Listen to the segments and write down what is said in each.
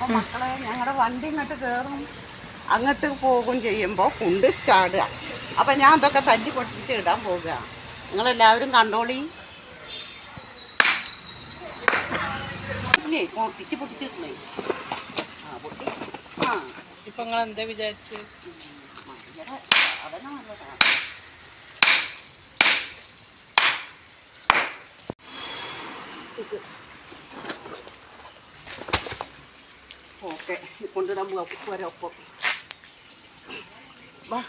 അപ്പൊ മക്കളെ ഞങ്ങളുടെ വണ്ടി ഇങ്ങോട്ട് കയറും അങ്ങോട്ട് പോകും ചെയ്യുമ്പോൾ കുണ്ട് ചാടുക. അപ്പൊ ഞാൻ അതൊക്കെ തല്ലി പൊട്ടിച്ച് ഇടാൻ പോകുക നിങ്ങളെല്ലാവരും കണ്ടോളി. പൊട്ടിച്ച് പൊട്ടിച്ചിട്ടില്ലേ? ആ പൊട്ടി. ആ. ഇപ്പൊ നിങ്ങൾ എന്താ വിചാരിച്ച്? സാധനം നല്ലതാണ് ഓക്കെ കൊണ്ടിടാൻ പോരാ ഒപ്പം വാ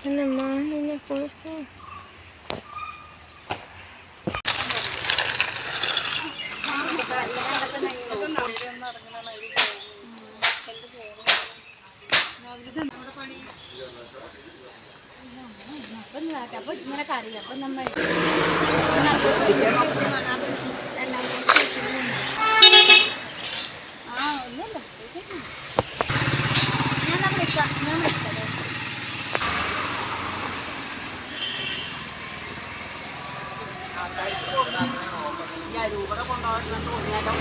പിന്നെ മാനിനെ കുറിച്ച് അപ്പൊ ഇങ്ങനെ കറി അപ്പൊ നമ്മ ആ ഒന്നുമില്ല. ഞാൻ വിളിക്കാം. ഞാൻ വിളിക്കാം. ഈ അരൂപടെ കൊണ്ടുപോകണം തോന്നിയാലോ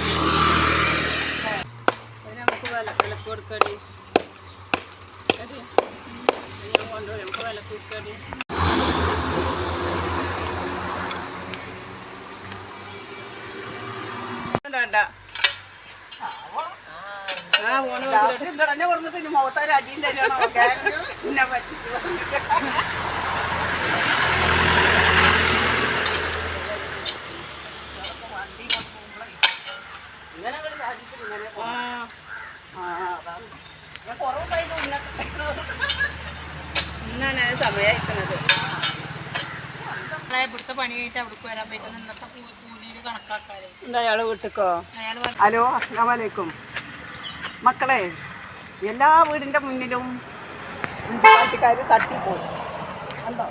നമുക്ക് വില വിലക്ക് കൊടുക്കടി ഞാൻ കൊണ്ടുവരും നമുക്ക് വിലക്ക് കൊടുക്കടി മുഖത്തൊരു അടിയും തന്നെയാണോ പിന്നെ പറ്റിച്ചു ഇന്നാണ് സമയക്കുന്നത് ഇവിടുത്തെ പണി കഴിഞ്ഞിട്ട് അവിടേക്ക് വരാൻ പറ്റുന്ന ഇന്നത്തെ കൂലിയിൽ കണക്കാക്കാറ് എന്താ അയാൾ വീട്ടിക്കോ? അയാൾ ഹലോ അസ്സാമലൈക്കും മക്കളെ എല്ലാ വീടിന്റെ മുന്നിലും മുനിസിപ്പാലിറ്റിക്കാർ തട്ടിപ്പോയി കണ്ടോ?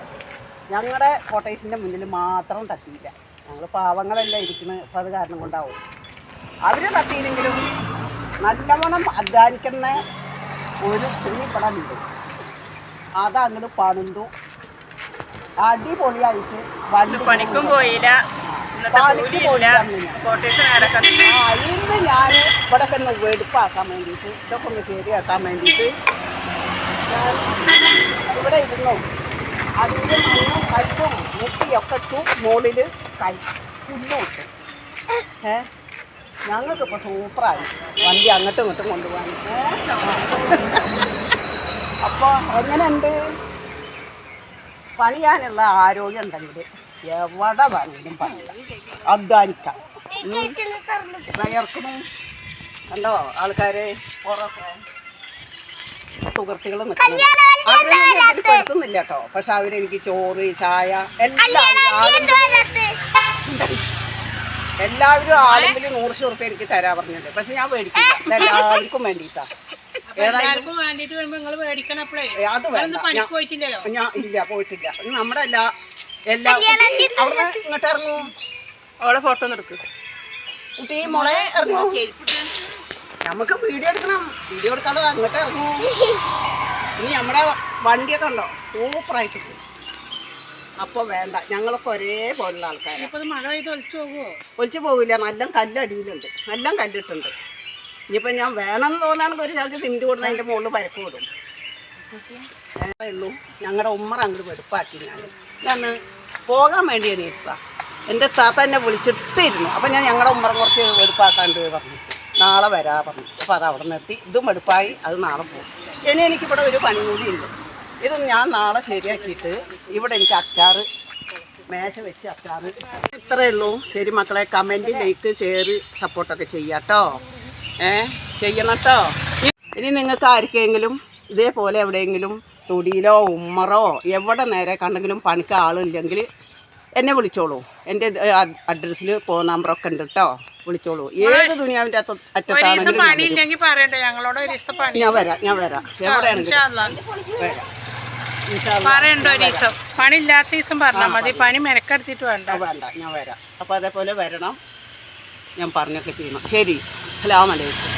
ഞങ്ങളുടെ കോട്ടേഴ്സിന്റെ മുന്നിൽ മാത്രം തട്ടിയില്ല. ഞങ്ങൾ പാവങ്ങളെല്ലാം ഇരിക്കുന്നത് അപ്പോൾ അത് കാരണം കൊണ്ടാവും. അവർ തട്ടിയില്ലെങ്കിലും നല്ലവണ്ണം അധ്വാനിക്കുന്ന ഒരു സ്ത്രീ ഇവിടെ ഉണ്ട്. അത് അങ്ങോട്ട് പണിതു അടിപൊളിയായിട്ട് വണ്ടി പണിക്കും പോയില്ല. പണിക്ക് ഇന്ന് ഞാൻ ഇവിടെ ഒന്ന് വെടുപ്പാക്കാൻ വേണ്ടിയിട്ട് ഇതൊക്കെ ഒന്ന് ശരിയാക്കാൻ വേണ്ടിയിട്ട് ഇവിടെ ഇരുന്നു. അതിന്റെ മണ്ണും കല്ലും മുട്ടിയൊക്കെ ഇട്ടു മുകളിൽ കൈ പുല്ലും ഇട്ടു. ഏ? ഞങ്ങൾക്കിപ്പോൾ സൂപ്പറായി. വണ്ടി അങ്ങോട്ടും ഇങ്ങോട്ടും കൊണ്ടുപോകാൻ. അപ്പോൾ എങ്ങനെയുണ്ട്? പണിയാനുള്ള ആരോഗ്യം ഉണ്ടെങ്കിൽ എവിടെ വേണമെങ്കിലും പണിയാം. അധ്വാനിക്കാം. ഉം. വയർക്കണം കണ്ടോ ആൾക്കാര്? പുറമൊക്കെ സുഹൃത്തുക്കൾ നിൽക്കുന്നു പെടുത്തുന്നില്ല കേട്ടോ. പക്ഷെ അവരെനിക്ക് ചോറ് ചായ എല്ലാം എല്ലാവരും ആരെങ്കിലും നൂറ് റുപ്യ എനിക്ക് തരാൻ പറഞ്ഞിട്ടുണ്ട്. പക്ഷെ ഞാൻ മേടിക്കില്ല. എല്ലാവർക്കും വേണ്ടിയിട്ടാ. ഏതായാലും എല്ലാവർക്കും വേണ്ടിട്ട് വരുമ്പോ നിങ്ങൾ മേടിക്കണം അപ്പളേ ഏ, അത് വേണ്ട. നിങ്ങളൊന്നും പണിക്ക് പോയിട്ടില്ലല്ലോ? ഞാൻ ഇല്ല പോയിട്ടില്ല. ഇത് നമ്മുടെ എല്ലാ എല്ലാ അവിടെ ഇങ്ങോട്ട് ഇറങ്ങൂ. അവളെ ഫോട്ടോ ഒന്ന് എടുക്ക്. കുട്ടി മോളെ ഇറങ്ങൂ. നമുക്ക് വീഡിയോ എടുക്കണം. വീഡിയോ എടുക്കാതെ അങ്ങോട്ട് ഇറങ്ങൂ. ഇനി നമ്മുടെ വണ്ടിയൊക്കെ ഉണ്ടോ? സൂപ്പറായിട്ട് പോകും അപ്പോൾ വേണ്ട. ഞങ്ങളൊക്കെ ഒരേപോലുള്ള ആൾക്കാരാണ് ഇപ്പൊ മഴ പെയ്ത് ഒലിച്ചു പോകുമോ ഒലിച്ചു പോകില്ല നല്ല കല്ലടിയിലുണ്ട്. നല്ല കല്ലിട്ടുണ്ട്. ഇനിയിപ്പോൾ ഞാൻ വേണമെന്ന് തോന്നാണെങ്കിൽ ഒരു സ്ഥലത്ത് സിമെന്റ് കൊടുത്ത് അതിന്റെ മുകളിൽ പരക്ക് വിടും ഉള്ളൂ. ഞങ്ങളുടെ ഉമ്മർ അങ്ങോട്ട് വെടുപ്പാക്കി ഞാൻ പോകാൻ വേണ്ടി എണീറ്റാ എന്റെ താത്ത എന്നെ വിളിച്ചിട്ടിരുന്നു. അപ്പം ഞാൻ ഞങ്ങളുടെ ഉമ്മറം കുറച്ച് വെടുപ്പാക്കാണ്ട് പറഞ്ഞു. നാളെ വരാ പറഞ്ഞു. അപ്പോൾ അത് അവിടെ നിർത്തി. ഇതും വെടുപ്പായി. അത് നാളെ പോകും. ഇനി എനിക്കിവിടെ ഒരു പണി ഉണ്ട്. ഇത് ഞാൻ നാളെ ശരിയാക്കിയിട്ട് ഇവിടെ എനിക്ക് അച്ചാറ് മേശ വെച്ച് അച്ചാറ്. ഇത്രയേ ഉള്ളൂ. ശരി മക്കളെ കമന്റ് ലൈക്ക് ഷെയർ സപ്പോർട്ടൊക്കെ ചെയ്യാട്ടോ. ഏ? ചെയ്യണം കേട്ടോ ഇനി നിങ്ങൾക്ക് ആർക്കെങ്കിലും ഇതേപോലെ എവിടെയെങ്കിലും തൊടിയിലോ ഉമ്മറോ എവിടെ നേരെ കണ്ടെങ്കിലും പണിക്ക് ആളില്ലെങ്കിൽ എന്നെ വിളിച്ചോളൂ. എന്റെ അഡ്രസ്സിൽ ഫോൺ നമ്പറൊക്കെ ഉണ്ട് കേട്ടോ വിളിച്ചോളൂ. ഏത് ദുനിയാവിന്റെ അറ്റത്താണെങ്കിലും ഞാൻ വരും. ഞാൻ വരാം. എവിടെയാണെങ്കിലും. പറയണ്ടോ ഒരു ദിവസം പണി ഇല്ലാത്ത ദിവസം പറഞ്ഞാൽ മതി. പണി മെനക്കെടുത്തിട്ട് വേണ്ട. വേണ്ട. ഞാൻ വരാം. അപ്പോൾ അതേപോലെ വരണം. ഞാൻ പറഞ്ഞൊക്കെ ചെയ്യണം. ശരി. അസ്സാം വലൈക്കും